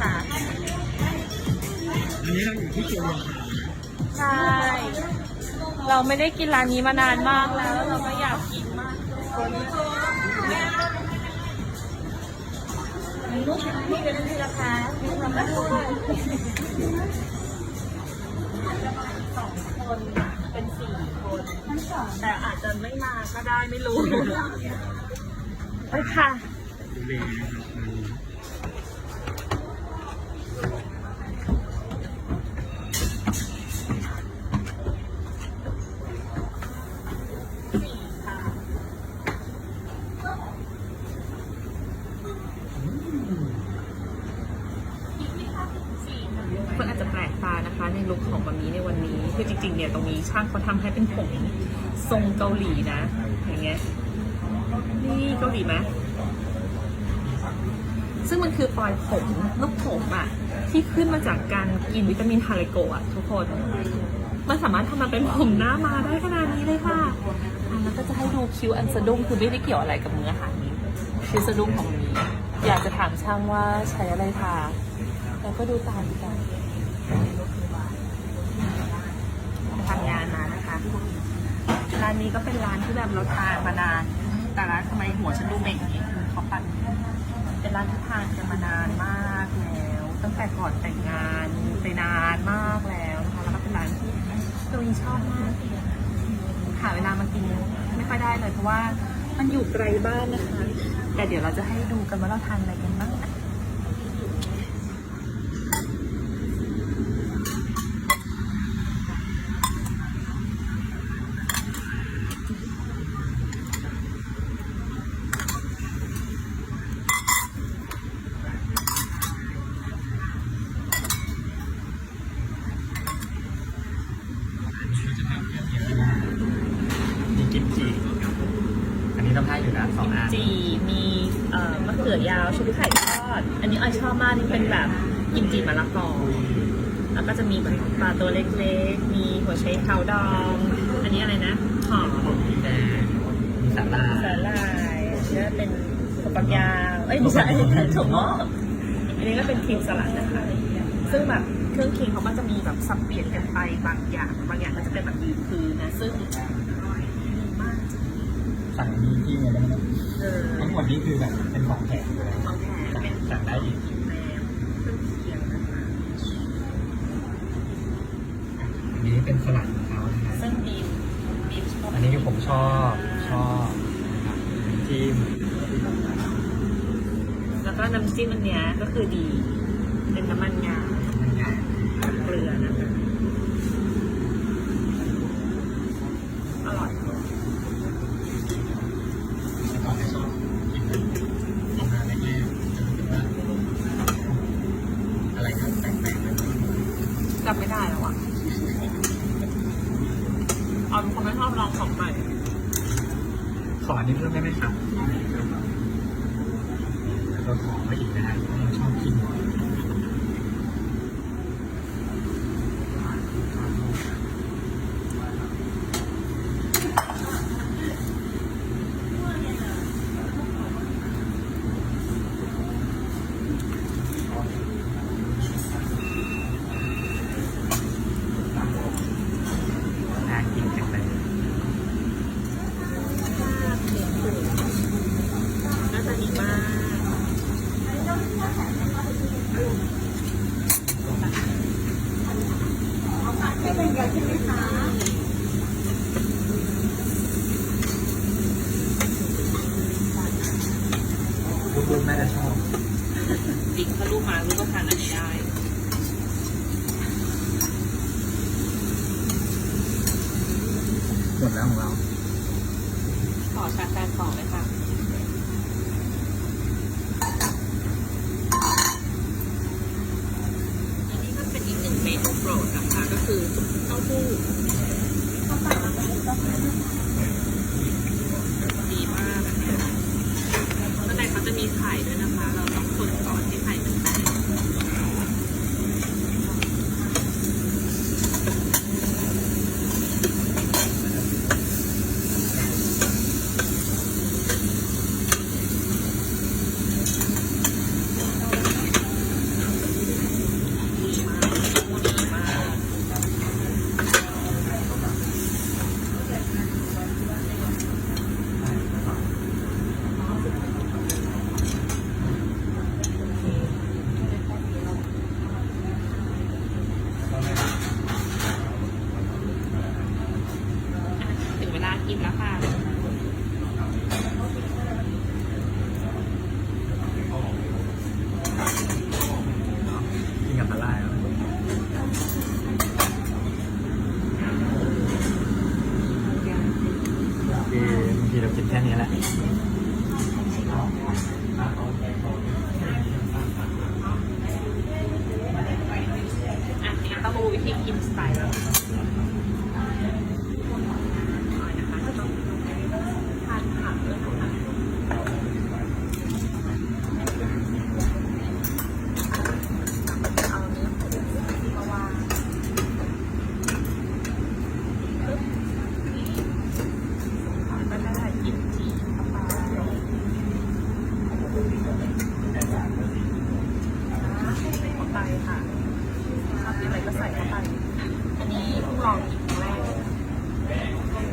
ค่ะ อันนี้เราอยู่ที่เกียวงใช่ เราไม่ได้กินร้านนี้มานานมากแล้ว เราก็อยากกินมากลูกนี่เป็นที่ราคาทำได้สองคนเป็นสี่คนแต่อาจจะไม่มาก็ได้ไม่รู้ ไปค่ะ ดูเลนะครับ สี่ค่ะ เพื่อนอาจจะแปลกตานะคะ ใน ลุคของมามีในวันนี้ คือจริงๆเนี่ยตรงนี้ช่างเขาทำให้เป็นผมทรงเกาหลีนะ อย่างเงี้ย นี่เกาหลีไหมซึ่งมันคือปลอยผมลูกผมอะที่ขึ้นมาจากการกินวิตามินฮาเลโกะอะทุกคน มันสามารถทำมาเป็นผมหน้ามาได้ขนาดนี้เลยค่ะแล้วก็จะให้ดูคิ้วอันสะดุ้งคือไม่ได้เกี่ยวอะไรกับเนื้อหานี้คิ้วสะดุ้งของนี้ อยากจะถามช่างว่าใช้อะไรทาแล้วก็ดูตามกันทำงานมานะคะ ร้านนี้ก็เป็นร้านที่แบบเราทานมานาน แต่ร้านทำไมหัวฉันดูเบ่งอย่างนี้คือเขาปั่นเป็นร้านที่ทานกันมานานมากแล้ว ตั้งแต่ก่อนแต่งงานไปนานมากแล้วนะคะแล้วก็เป็นร้านที่ตัวเองชอบมากหาเวลามากินไม่ค่อยได้เลยเพราะว่ามันอยู่ไกลบ้านนะคะ แต่เดี๋ยวเราจะให้ดูกันว่าเราทานอะไรกันบ้างนะ มีกิมจิอันนี้ต้องให้อยู่นะสองอัน จีมีเอ่อมะเขือ ยาวชุบไข่ทอด อันนี้ออยชอบมากนี่เป็นแบบกิมจิมะละกอแล้วก็จะมีแบบปลาตัวเล็กๆ มีหัวไชเท้าดอง อันนี้อะไรนะหอมมีแดงมีสาลาสาหร่ายแล้วเป็นถั่วฝักยาวเอ้ยไม่ใช่ถั่วงอกอันนี้ก็เป็นครีมสลัดนะคะ ซึ่งแบบเครื่องเคียงเขาก็จะมีแบบสับเปลี่ยนกันไปบางอย่าง บางอย่างก็จะเป็นแบบยืนพื้นนะ ซึ่งดีมากสั่งนี้ที่เนี่ยได้ไหมเออ ทั้งหมดนี้คือแบบเป็นของแถมเลยของแถมเป็นสั่งได้อีกแนวเครื่องเคียงนะคะอันนี้เป็นสลัดของเขานะฮะซึ่งบีมบีมชอบอันนี้คือผมชอบชอบนะครับน้ำจิ้มแล้วก็น้ำจิ้มอันเนี้ยก็คือดี เป็นน้ำมันงา มันใหญ่ เกลือนะคะอร่อย แต่ก่อนไม่ชอบกินมันออกมาแรกๆจะรู้สึกว่าอะไรก็แปลกๆไปหมด จำไม่ได้แล้วอะ เอาเป็นคนไม่ชอบลองของใหม่ขออันนี้เพิ่มได้ไหมครับแล้วก็ขอมาอีกได้เพราะเราชอบกิน น่ากินจังเลย น่าจะดีมาก ลูกๆน่าจะชอบ จริงถ้าลูกมาลูกก็ทานอันนี้ได้ หมดแล้วของเรา ขอชาแฟนต่อเลยค่ะ อันนี้ก็เป็นอีกหนึ่งเมนูโปรดนะคะ ก็คือ เทีเรากินแค่นี้แหละ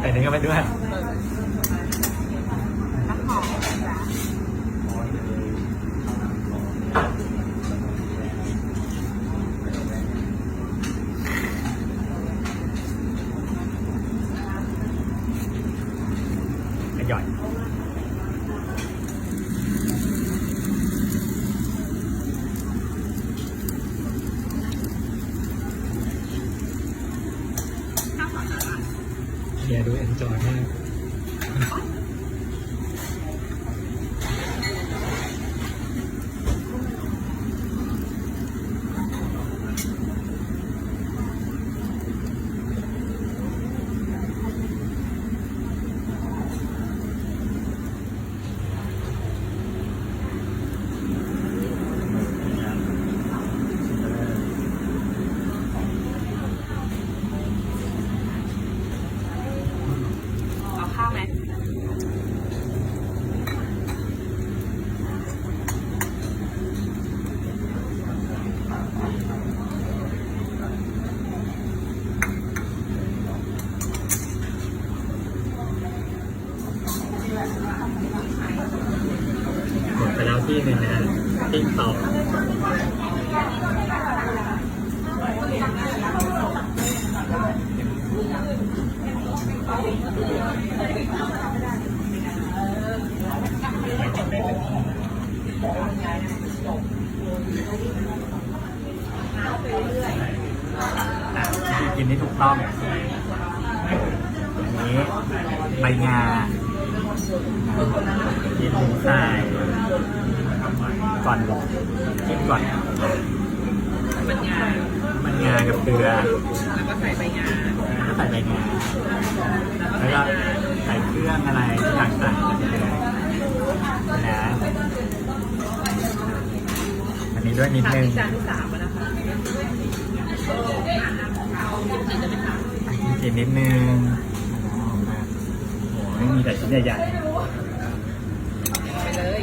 แต่นี้าไปด้วย เฮียดูเอ็นจอยมาก เอาข้าวไหม หมดไปแล้วที่หนึ่งนะติ้งต่อ กินที่ถูกต้องอันนี้ใบงากินหมูทรายก่อนกินก่อน มันงามันงากับเกลือ แล้วก็ใส่ใบงาแล้วก็ใส่ใบงาแล้วก็ใส่เครื่องอะไรทุกอย่างใส่ไปเลยนะอันนี้ด้วยนิดนึงจานที่สามนะคะกินกินนิดนึงโอ้โหไม่มีแต่ชิ้นใหญ่ๆไปเลย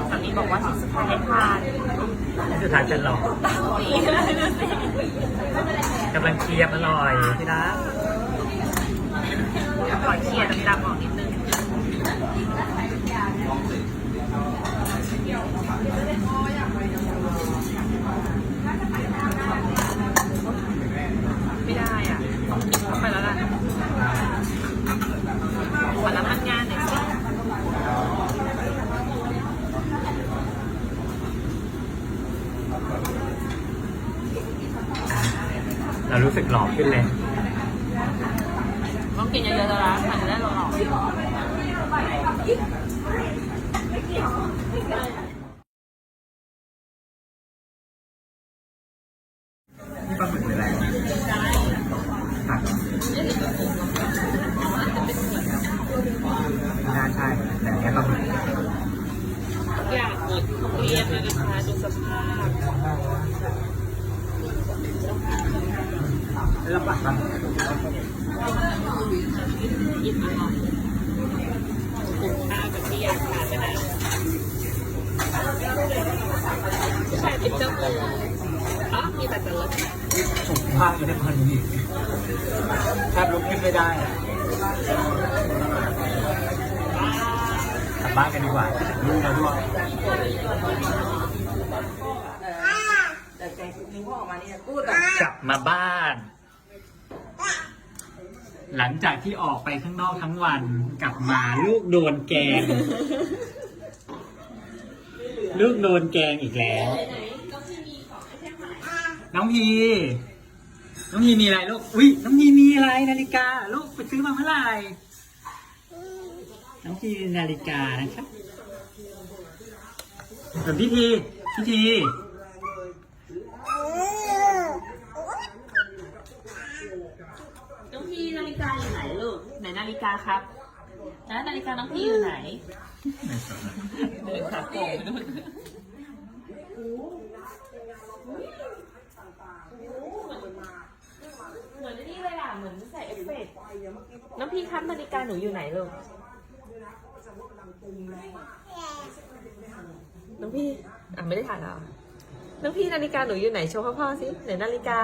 สวยร้านนี้คือดีมากฝั่งนี้บอกว่าที่สุดท้ายให้ทานสุดท้ายเป็นหรอกนี่ดูสิกำลังเคียมอร่อยที่รักขอเคลียร์ดำๆออกนิดนึง ไม่ได้อะต้องไปแล้วล่ะขอน้ำมันงานหน่อยสิ รารู้สึกหล่อขึ้นเลย ต้องกินเยอะๆแล้วนะมันจะได้หล่อปลาหมึกหรืออะไรผักไม่น่าใช่ แต่อันเนี้ยปลาหมึก ๆทุกอย่างหมดเรียบเลยนะคะดูสภาพ แล้วปักปลาหมึก อิ่มอร่อยคุ้มค่ากับที่อยากทานไปนะใช่ เจ้าของอ๋อมีแต่จะลดถูกมากเลยในตอนนี้แทบลุกขึ้นไม่ได้กลับบ้านกันดีกว่าคิดถึงลูกแล้วด้วยแต่ใจนึงพ่อออกมานี่พูดกลับมาบ้าน หลังจากที่ออกไปข้างนอกทั้งวันกลับมาลูกโดนแกง ลูกโดนแกงอีกแล้ว น้องพี น้องพีมีอะไรลูก อุ้ยน้องพีมีอะไรนาฬิกา ลูกไปซื้อมาเมื่อไหร่ น้องพีนาฬิกานะครับส่วพี่พีพี่พีน้องพีนาฬิกาอยู่ไหนลูก ไหนนาฬิกาครับแล้วนาฬิกาน้องพีอยู่ไหนเดินขาโเลยอะเหมือนใส่เอฟเฟกต์น้องพี่ครับนาฬิกาหนูอยู่ไหนลูกน้องพี่อะไม่ได้ถ่ายเหรอน้องพี่นาฬิกาหนูอยู่ไหนโชว์พ่อๆสิไหนนาฬิกา